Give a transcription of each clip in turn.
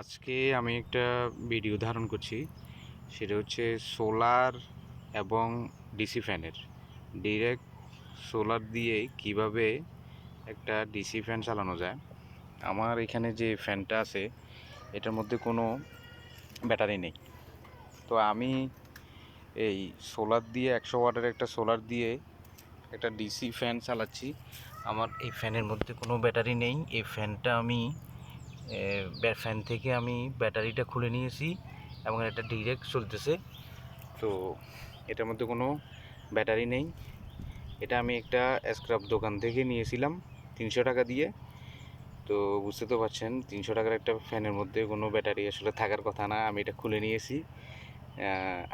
আজকে আমি একটা ভিডিও ধারণ করছি। সেটা হচ্ছে সোলার এবং ডিসি ফ্যানের। ডিরেক্ট সোলার দিয়ে কীভাবে একটা ডিসি ফ্যান চালানো যায়। আমার এখানে যে ফ্যানটা আছে, এটার মধ্যে কোনো ব্যাটারি নেই। তো আমি এই সোলার দিয়ে, একশো ওয়াটের একটা সোলার দিয়ে একটা ডিসি ফ্যান চালাচ্ছি। আমার এই ফ্যানের মধ্যে কোনো ব্যাটারি নেই। এই ফ্যানটা আমি ফ্যান থেকে আমি ব্যাটারিটা খুলে নিয়েছি এবং এটা ডিরেক্ট চলতেছে। তো এটার মধ্যে কোনো ব্যাটারি নেই। এটা আমি একটা স্ক্রাব দোকান থেকে নিয়েছিলাম তিনশো টাকা দিয়ে। তো বুঝতে তো পারছেন, তিনশো টাকার একটা ফ্যানের মধ্যে কোনো ব্যাটারি আসলে থাকার কথা না। আমি এটা খুলে নিয়েছি।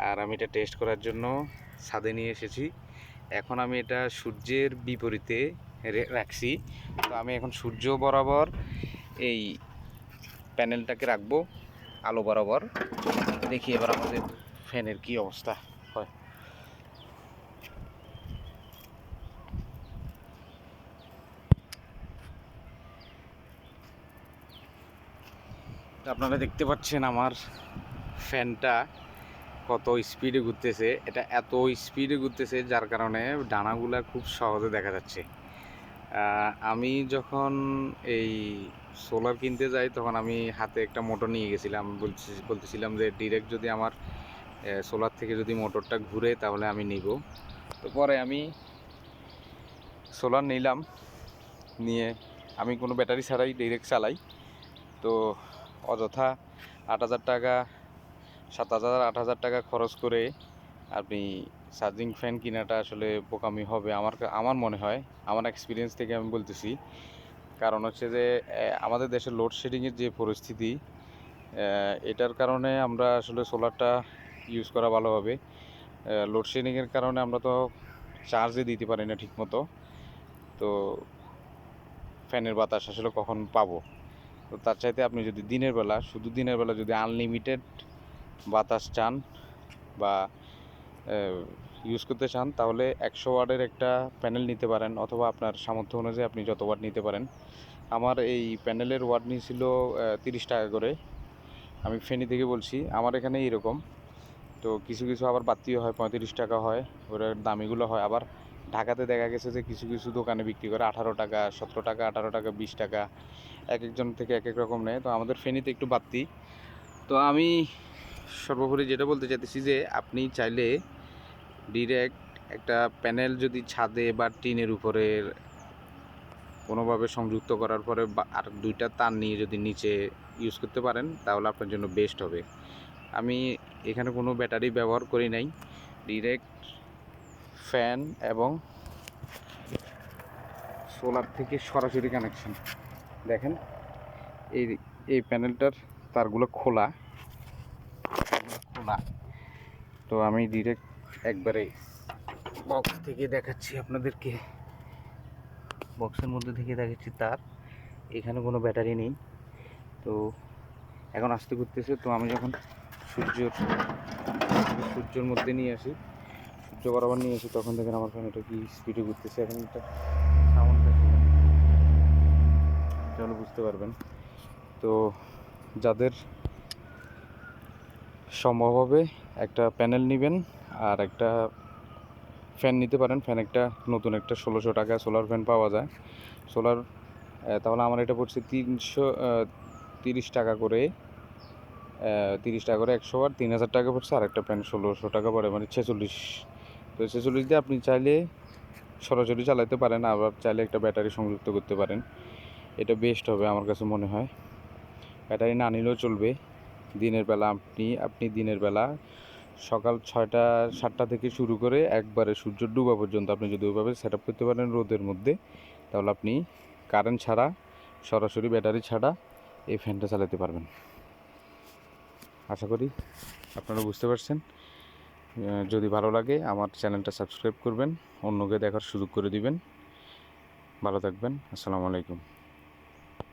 আর আমি এটা টেস্ট করার জন্য ছাদে নিয়ে এসেছি। এখন আমি এটা সূর্যের বিপরীতে রাখছি। তো আমি এখন সূর্য বরাবর এই প্যানেলটাকে রাখব আলো বরাবর। দেখি এবার আমাদের ফ্যানের কি অবস্থা হয়। আপনারা দেখতে পাচ্ছেন আমার ফ্যানটা কত স্পিডে ঘুরতেছে। এটা এত স্পিডে ঘুরতেছে যার কারণে ডানাগুলা খুব সহজে দেখা যাচ্ছে। আমি যখন এই সোলার কিনতে যাই, তখন আমি হাতে একটা মোটর নিয়ে গেছিলাম। বলছি বলতেছিলাম যে ডিরেক্ট যদি আমার সোলার থেকে যদি মোটরটা ঘুরে, তাহলে আমি নিব। তো পরে আমি সোলার নিলাম। নিয়ে আমি কোনো ব্যাটারি ছাড়াই ডিরেক্ট চালাই। তো অযথা আট হাজার টাকা, সাত হাজার, আট হাজার টাকা খরচ করে আপনি চার্জিং ফ্যান কেনাটা আসলে বোকামি হবে আমার আমার মনে হয়, আমার এক্সপিরিয়েন্স থেকে আমি বলতেছি। কারণ হচ্ছে যে আমাদের দেশের লোডশেডিংয়ের যে পরিস্থিতি এটার কারণে আমরা আসলে সোলারটা ইউজ করা ভালো হবে। লোডশেডিংয়ের কারণে আমরা তো চার্জে দিতে পারি না ঠিকমতো। তো ফ্যানের বাতাস আসলে কখন পাবো? তো তার চাইতে আপনি যদি দিনের বেলা, শুধু দিনের বেলা যদি আনলিমিটেড বাতাস চান বা ইউজ করতে চান, তাহলে একশো ওয়াটের একটা প্যানেল নিতে পারেন অথবা আপনার সামর্থ্য অনুযায়ী আপনি যত ওয়াট নিতে পারেন। আমার এই প্যানেলের ওয়াট নিয়েছিল তিরিশ টাকা করে। আমি ফেনি থেকে বলছি, আমার এখানে এইরকম তো কিছু কিছু আবার বাড়তিও হয়, পঁয়ত্রিশ টাকা হয়, ওর দামিগুলো হয়। আবার ঢাকাতে দেখা গেছে যে কিছু কিছু দোকানে বিক্রি করে আঠারো টাকা, সতেরো টাকা, আঠারো টাকা, বিশ টাকা, এক একজন থেকে এক এক রকম নেয়। তো আমাদের ফেনীতে একটু বাড়তি। তো আমি সর্বোপরি যেটা বলতে চাইতেছি যে, আপনি চাইলে ডিরেক্ট একটা প্যানেল যদি ছাদে বা টিনের উপরে কোনোভাবে সংযুক্ত করার পরে আর দুইটা তার নিয়ে যদি নিচে ইউজ করতে পারেন, তাহলে আপনার জন্য বেস্ট হবে। আমি এখানে কোনো ব্যাটারি ব্যবহার করি নাই। ডিরেক্ট ফ্যান এবং সোলার থেকে সরাসরি কানেকশন দেখেন, এই এই প্যানেলটার তারগুলো খোলা। খোলা। তো আমি ডিরেক্ট একবারে বক্স থেকে দেখাচ্ছি আপনাদেরকে। বক্সের মধ্যে থেকে দেখাচ্ছি তার। এখানে কোনো ব্যাটারি নেই। তো এখন আসতে করতেছে। তো আমি যখন সূর্যর, সূর্যের মধ্যে নিয়ে আসি, সূর্য বরাবর নিয়ে আসি, তখন দেখেন আমার ফোন এটা কি স্পিডে ঘুরতেছে। এখন একটা সাউন্ডটা তাহলে বুঝতে পারবেন। তো যাদের সম্ভব হবে একটা প্যানেল নেবেন আর একটা ফ্যান নিতে পারেন। ফ্যান একটা, নতুন একটা ষোলোশো টাকা সোলার ফ্যান পাওয়া যায়। সোলার তাহলে আমার এটা পড়ছে তিনশো তিরিশ টাকা করে। তিরিশ টাকা করে একশো আর তিন হাজার টাকা পড়ছে। আর একটা প্যান ষোলোশো টাকা পড়ে মানে ছেচল্লিশ। তো ছেচল্লিশ দিয়ে আপনি চাইলে সরাসরি চালাতে পারেন, আবার চাইলে একটা ব্যাটারি সংযুক্ত করতে পারেন। এটা বেস্ট হবে আমার কাছে মনে হয়। ব্যাটারি না নিলেও চলবে। দিনের বেলা আপনি আপনি দিনের বেলা সকাল ছয়টা, সাতটা থেকে শুরু করে একবারে সূর্য ডুবা পর্যন্ত আপনি যদি ওইভাবে সেট আপ করতে পারেন রোদের মধ্যে, তাহলে আপনি কারেন্ট ছাড়া, সরাসরি ব্যাটারি ছাড়া এই ফ্যানটা চালাতে পারবেন। আশা করি আপনারা বুঝতে পারছেন। যদি ভালো লাগে আমার চ্যানেলটা সাবস্ক্রাইব করবেন, অন্যকে দেখার সুযোগ করে দিবেন। ভালো থাকবেন, আসসালামু আলাইকুম।